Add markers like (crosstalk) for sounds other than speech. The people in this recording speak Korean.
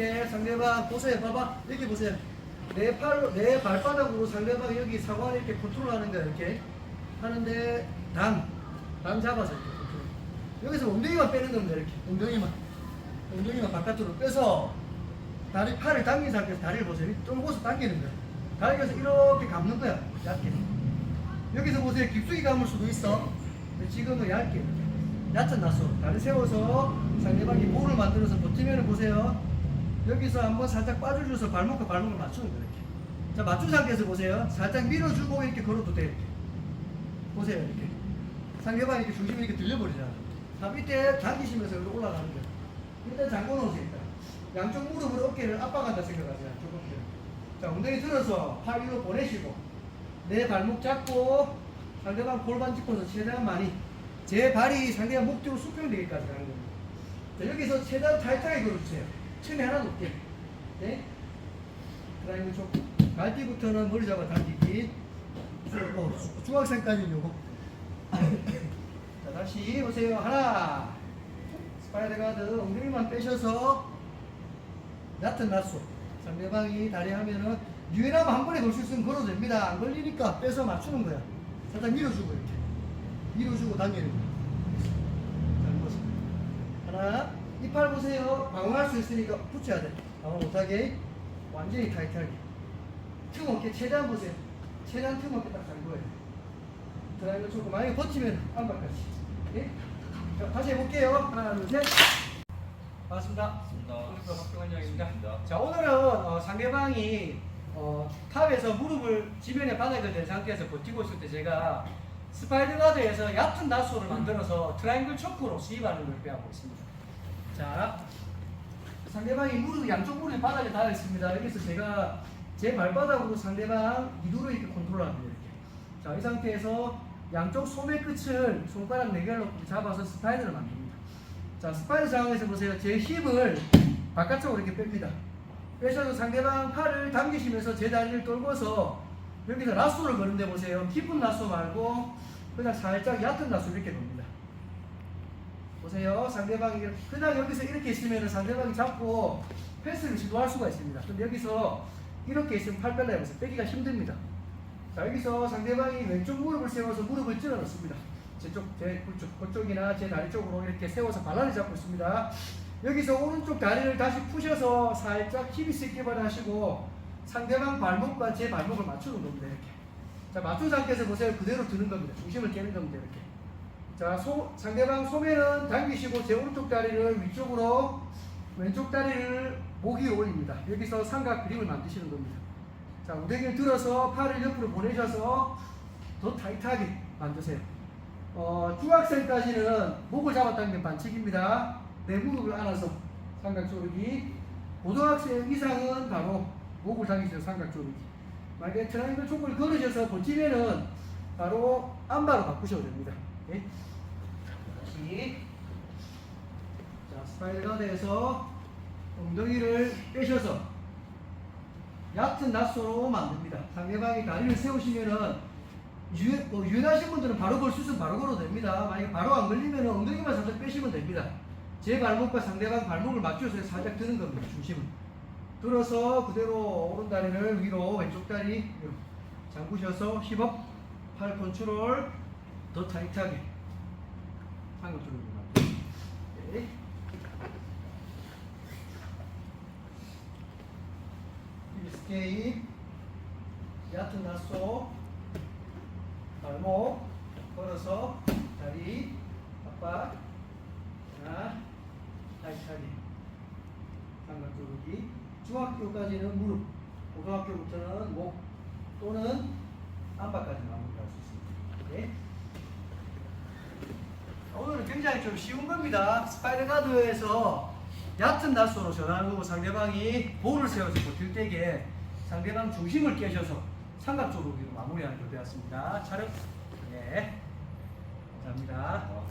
이렇게 상대방 보세요. 봐봐. 여기 보세요. 내 팔로, 내 발바닥으로 상대방 여기 상완 이렇게 컨트롤하는 거야. 이렇게 하는데 단, 단 잡아서 이렇게 컨트롤. 여기서 엉덩이만 빼는 겁니다. 이렇게 엉덩이만, 엉덩이만 바깥으로 빼서 다리 팔을 당긴 상태에서 다리를 보세요. 뚫고서 당기는 거야. 다리에서 이렇게 감는 거야. 얇게. 여기서 보세요. 깊숙이 감을 수도 있어. 지금은 얇게. 얕은 낫으로 다리 세워서 상대방이 볼을 만들어서 버티면 보세요. 여기서 한번 살짝 빠져줘서 발목과 발목을 맞추는 거예요. 이렇게. 자 맞춘 상태에서 보세요. 살짝 밀어주고 이렇게 걸어도 돼. 이렇게. 보세요 이렇게. 상대방이 이렇게 중심이 이렇게 들려버리잖아. 자 밑에 당기시면서 이렇게 올라가는 거예요. 일단 잠궈 놓으세요. 일단. 양쪽 무릎으로 어깨를 압박한다 생각하세요. 양쪽 어깨를. 자 엉덩이 들어서 팔 위로 보내시고 내 발목 잡고 상대방 골반 짚고서 최대한 많이 제 발이 상대방 목 뒤로 수평되기까지 가는 겁니다. 자, 여기서 최대한 타이트하게 걸어주세요. 층에 하나 높게. 네? 드라이브 쪽. 갈비부터는 머리 잡아 당기기. 어, 주- 중학생까지는 요거. (coughs) 자, 다시 보세요. 하나. 스파이더 가드 엉덩이만 빼셔서 얕은 낮소. 상대방이 다리 하면은 유연하면 한 번에 걸수 있으면 걸어도 됩니다. 안 걸리니까 빼서 맞추는 거야. 살짝 밀어주고 이렇게. 밀어주고 당기는 거야. 자, 보세요. 하나. 이팔 보세요. 방어할 수 있으니까 붙여야 돼. 방어 못하게. 완전히 타이트하게. 틈 없게 최대한 보세요. 최대한 틈 없게 딱 잠궈요. 드라이브 조금 만약에 버티면 안바까지. 예? 자, 다시 해볼게요. 하나, 둘, 셋. 반갑습니다. 반갑습니다. 박병환 양입니다. 자, 오늘은 어, 상대방이 어, 탑에서 무릎을 지면에 바닥을 댄 상태에서 버티고 있을 때 제가 스파이드 가드에서 얕은 나소를 만들어서 트라이앵글 초크로 수입하는 걸 배우고 있습니다. 자, 상대방이 무릎 양쪽 무릎이 바닥에 닿아 있습니다. 여기서 제가 제 발바닥으로 상대방 이두를 이렇게 컨트롤합니다. 이렇게. 자, 이 상태에서 양쪽 소매 끝을 손가락 네 개로 잡아서 스파이드를 만듭니다. 자, 스파이드 상황에서 보세요. 제 힙을 바깥쪽으로 이렇게 뺍니다. 빼셔서 상대방 팔을 당기시면서 제 다리를 떨궈서 여기서 라쏘를 거는데 보세요. 깊은 라쏘 말고 그냥 살짝 얕은 라쏘 이렇게 겁니다. 보세요. 상대방이 그냥 여기서 이렇게 있으면 상대방이 잡고 패스를 시도할 수가 있습니다. 근데 여기서 이렇게 있으면 팔 빼려 해보세요. 빼기가 힘듭니다. 자, 여기서 상대방이 왼쪽 무릎을 세워서 무릎을 찔러 넣습니다. 제쪽, 제 그쪽, 그쪽이나 제 다리 쪽으로 이렇게 세워서 발라를 잡고 있습니다. 여기서 오른쪽 다리를 다시 푸셔서 살짝 힙이 세게 하시고 상대방 발목과 제 발목을 맞추는 겁니다. 이렇게. 자, 맞춘 상태에서 보세요. 그대로 드는 겁니다. 중심을 깨는 겁니다. 이렇게. 자, 소, 상대방 소매는 당기시고 제 오른쪽 다리를 위쪽으로 왼쪽 다리를 목 위에 올립니다. 여기서 삼각 그림을 만드시는 겁니다. 자, 우대기를 들어서 팔을 옆으로 보내셔서 더 타이트하게 만드세요. 어, 중학생까지는 목을 잡았다는 게 반칙입니다. 내 무릎을 안아서 삼각 조르기. 고등학생 이상은 바로 목을 당기셔서 삼각 조르기. 만약에 트라이앵글 쪽을 걸으셔서 버티면은 바로 안바로 바꾸셔도 됩니다. 오케이? 다시. 자, 스파이더 가드에서 엉덩이를 빼셔서 얕은 낫소로 만듭니다. 상대방이 다리를 세우시면은 유, 뭐 유연하신 분들은 바로 걸 수 있으면 바로 걸어도 됩니다. 만약에 바로 안 걸리면 엉덩이만 살짝 빼시면 됩니다. 제 발목과 상대방 발목을 맞춰서 살짝 드는 겁니다. 중심을. 들어서 그대로 오른 다리를 위로 왼쪽 다리 잠그셔서 힙업 팔 컨트롤 더 타이트하게 상급 쪽으로 만듭니다. 오케이. 스케이 얕은 나소 발목 걸어서 다리 압박 자 타이트하게 삼각 조르기 중학교까지는 무릎. 고등학교부터는 목 또는 안바까지 마무리할 수 있습니다? 오늘은 굉장히 좀 쉬운 겁니다. 스파이더 가드에서 얕은 낫소로 전환하는 거고 상대방이 볼을 세워서 버틸 때에 상대방 중심을 깨셔서 삼각조르기로 마무리하는 걸 배웠습니다. 촬영. 네. 감사합니다. 어,